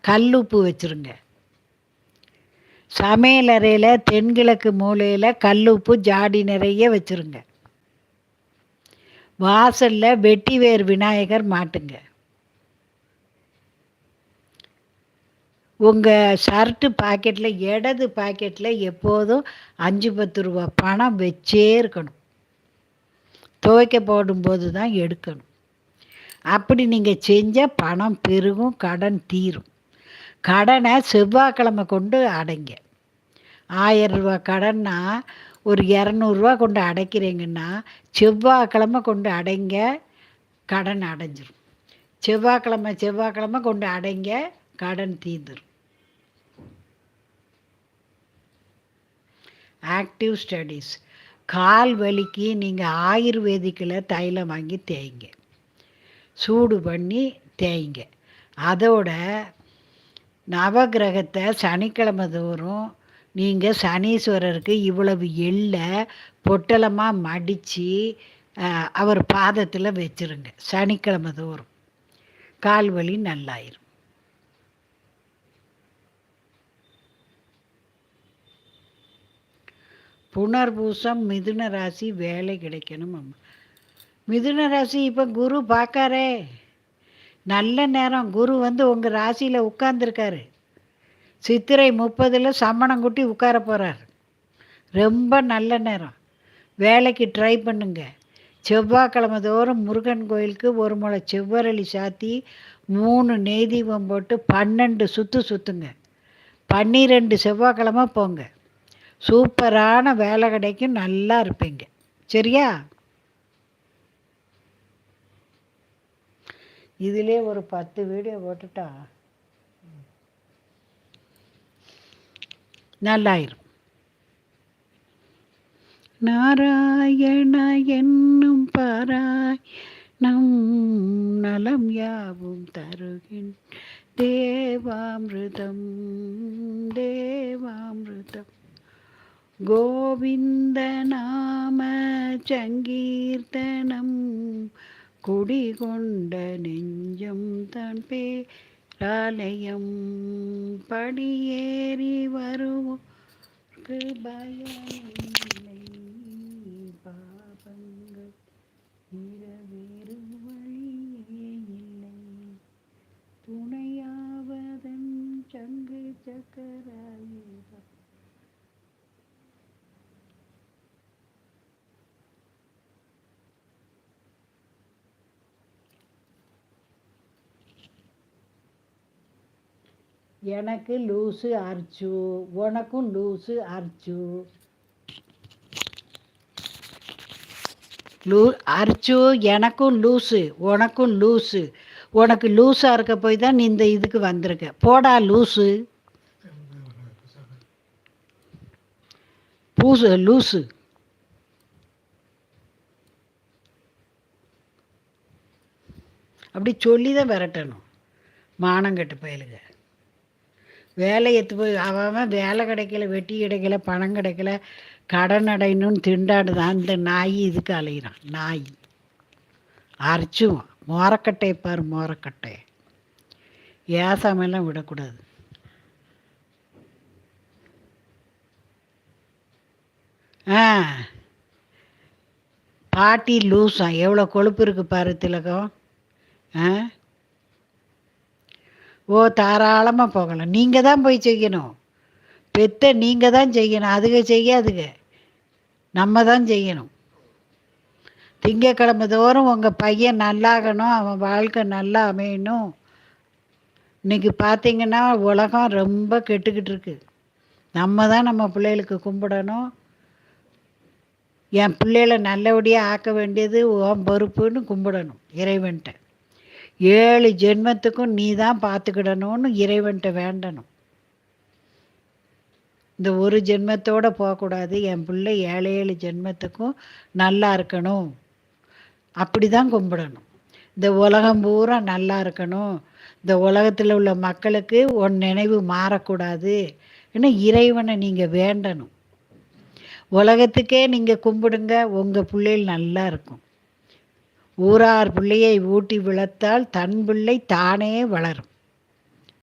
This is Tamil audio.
கல் உப்பு வச்சுருங்க. சமையலறையில் தென்கிழக்கு மூலையில் கல் உப்பு ஜாடி நிறைய வச்சுருங்க. வாசலில் வெட்டி வேர் விநாயகர் மாட்டுங்க. உங்கள் ஷர்ட்டு பாக்கெட்டில் இடது பாக்கெட்டில் எப்போதும் அஞ்சு பத்து ரூபா பணம் வச்சே இருக்கணும். துவைக்க போடும்போது தான் எடுக்கணும். அப்படி நீங்கள் செஞ்சால் பணம் பெருகும் கடன் தீரும். கடனை செவ்வாய்க்கிழமை கொண்டு அடைங்க. ஆயிரம் ரூபா கடன்னா ஒரு இரநூறுவா கொண்டு அடைக்கிறீங்கன்னா செவ்வாய்க்கிழமை கொண்டு அடைங்க கடன் அடைஞ்சிரும். செவ்வாய்க்கிழமை செவ்வாய்க்கிழமை கொண்டு அடைங்க கடன் தீர்ந்துடும் ஆக்டிவ் ஸ்டடீஸ் கால் வலிக்கு நீங்கள் ஆயுர்வேதிக்கில் தைலம் வாங்கி தேய்ங்க. சூடு பண்ணி தேய்ங்க. அதோட நவகிரகத்தை சனிக்கிழமை தோறும் நீங்கள் சனீஸ்வரருக்கு இவ்வளவு எள்ளை பொட்டலமாக மடித்து அவர் பாதத்தில் வச்சுருங்க. சனிக்கிழமை தோறும். கால் வலி நல்லாயிரும். புனர்பூசம் மிதுன ராசி வேலை கிடைக்கணும் அம்மா. மிதுன ராசி இப்போ குரு பார்க்காரே நல்ல நேரம். குரு வந்து உங்கள் ராசியில் உட்காந்துருக்காரு சித்திரை முப்பதில் சம்மணம் குட்டி உட்கார போகிறார் ரொம்ப நல்ல நேரம். வேலைக்கு ட்ரை பண்ணுங்க. செவ்வாய்க்கிழமை தோறும் முருகன் கோயிலுக்கு ஒரு முளை செவ்வரளி சாத்தி மூணு நெய் தீபம் போட்டு பன்னெண்டு சுற்று சுற்றுங்க பன்னிரெண்டு செவ்வாய்க்கிழமை போங்க. சூப்பரான வேலை கிடைக்கும். நல்லா இருப்பீங்க. சரியா? இதிலே ஒரு பத்து வீடியோ போட்டுட்டா நல்லாயிரும். நாராயண என்னும் பாராய் நம் நலம் யாவும் தருகின் தேவாமிருதம் தேவாமிருதம். கோவிந்த நாம சங்கீர்த்தனம் குடிகொண்ட நெஞ்சம் தன் பேராலயம் படியேறி வருவோம் பயம். எனக்கு லூசு அர்ச்சு. உனக்கும் லூசு அர்ச்சு. லூ அர்ச்சு எனக்கும் லூசு உனக்கும் லூசு. உனக்கு லூஸாக இருக்க போய் தான் நீ இந்த இதுக்கு வந்திருக்க. போடா லூசு. பூசு லூசு. அப்படி சொல்லி தான் விரட்டணும் மானங்கட்டு பயலுங்க. வேலை எத்து போய் அவன் வேலை கிடைக்கல வெட்டி கிடைக்கல பணம் கிடைக்கல கடன் அடையணும்னு திண்டாடுதான் அந்த நாய் இதுக்கு அலையிறான் நாய். அரைச்சும் மோரக்கட்டை பார் மோரக்கட்டை. ஏசாமெல்லாம் விடக்கூடாது? ஆ. பாட்டி லூஸா எவ்வளோ கொழுப்பு இருக்குது பாரு திலகம். ஆ? ஓ தாராளமாக போகலாம் நீங்கள் தான் போய் செய்யணும். பெத்த நீங்கள் தான் செய்யணும். அதுக செய்யாதுங்க. நம்ம தான் செய்யணும். திங்கக்கிழமை தோறும் உங்கள் பையன் நல்லாகணும். அவன் வாழ்க்கை நல்லா அமையணும். இன்றைக்கி பார்த்தீங்கன்னா உலகம் ரொம்ப கெட்டுக்கிட்டு இருக்கு. நம்ம தான் நம்ம பிள்ளைகளுக்கு கும்பிடணும். என் பிள்ளைகளை நல்லபடியாக ஆக்க வேண்டியது ஓம் பொறுப்புன்னு கும்பிடணும். இறைவன்கிட்ட ஏழு ஜென்மத்துக்கும் நீ தான் பார்த்துக்கிடணும்னு இறைவன்கிட்ட வேண்டணும். இந்த ஒரு ஜென்மத்தோடு போகக்கூடாது. என் பிள்ளை ஏழு ஏழு ஜென்மத்துக்கும் நல்லா இருக்கணும். அப்படி தான் கும்பிடணும். இந்த உலகம் பூரா நல்லா இருக்கணும். இந்த உலகத்தில் உள்ள மக்களுக்கு உன் நினைவு மாறக்கூடாது. இன்னும் இறைவனை நீங்கள் வேண்டணும். உலகத்துக்கே நீங்கள் கும்பிடுங்க. உங்கள் பிள்ளைகள் நல்லா இருக்கும். ஊரார் பிள்ளையை ஊட்டி விளத்தால் தன் பிள்ளை தானே வளரும்.